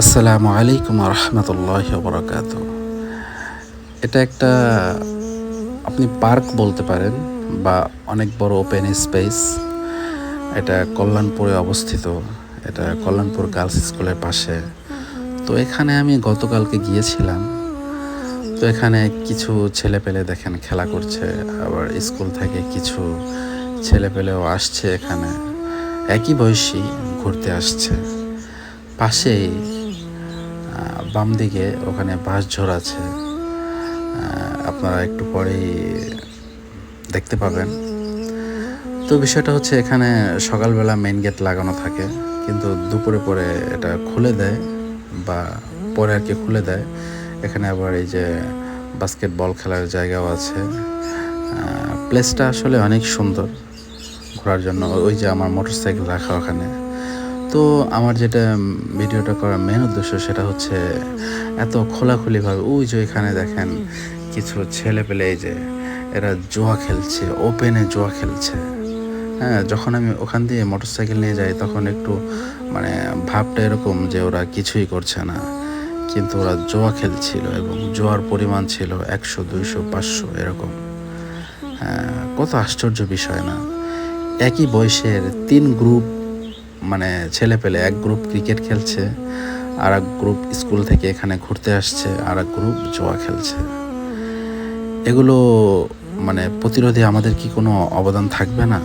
আসসালামু আলাইকুম রহমতুল্লাহ বরকাত এটা একটা, আপনি পার্ক বলতে পারেন বা অনেক বড় ওপেন স্পেস। এটা কল্যাণপুরে অবস্থিত। এটা কল্যাণপুর গার্লস স্কুলের পাশে। তো এখানে আমি গতকালকে গিয়েছিলাম। তো এখানে কিছু ছেলে পেলে দেখেন খেলা করছে। আবার স্কুল থেকে কিছু ছেলে পেলেও আসছে এখানে। একই বয়সী ঘুরতে আসছে। পাশেই বাম দিকে ওখানে বাঁশ ঝোর আছে। আপনারা একটু পরেই দেখতে পাবেন। তো বিষয়টা হচ্ছে এখানে সকালবেলা মেন গেট লাগানো থাকে, কিন্তু দুপুরে পরে এটা খুলে দেয় বা পরে আর কি খুলে দেয়। এখানে আবার এই যে বাস্কেটবল খেলার জায়গাও আছে। প্লেসটা আসলে অনেক সুন্দর ঘোরার জন্য। ওই যে আমার মোটরসাইকেল রাখা ওখানে। তো আমার যেটা ভিডিওটা করার মেন উদ্দেশ্য সেটা হচ্ছে এত খোলাখুলিভাবে ওই যে এখানে দেখেন কিছু ছেলে পেলে এই যে এরা জোয়া খেলছে ওপেনে জোয়া খেলছে। হ্যাঁ যখন আমি ওখান দিয়ে মোটরসাইকেল নিয়ে যাই তখন একটু মানে ভাবটা এরকম যে ওরা কিছুই করছে না। কিন্তু ওরা জোয়া খেলছিল এবং জোয়ার পরিমাণ ছিল একশো দুইশো পাঁচশো এরকম। হ্যাঁ, কত আশ্চর্য বিষয় না। একই বয়সের তিন গ্রুপ মানে ছেলে পেলে এক গ্রুপ ক্রিকেট খেলছে আর এক গ্রুপ স্কুল থেকে এখানে ঘুরতে আসছে আর এক গ্রুপ জোয়া খেলছে। এগুলো মানে প্রতিরোধে আমাদের কি কোনো অবদান থাকবে না?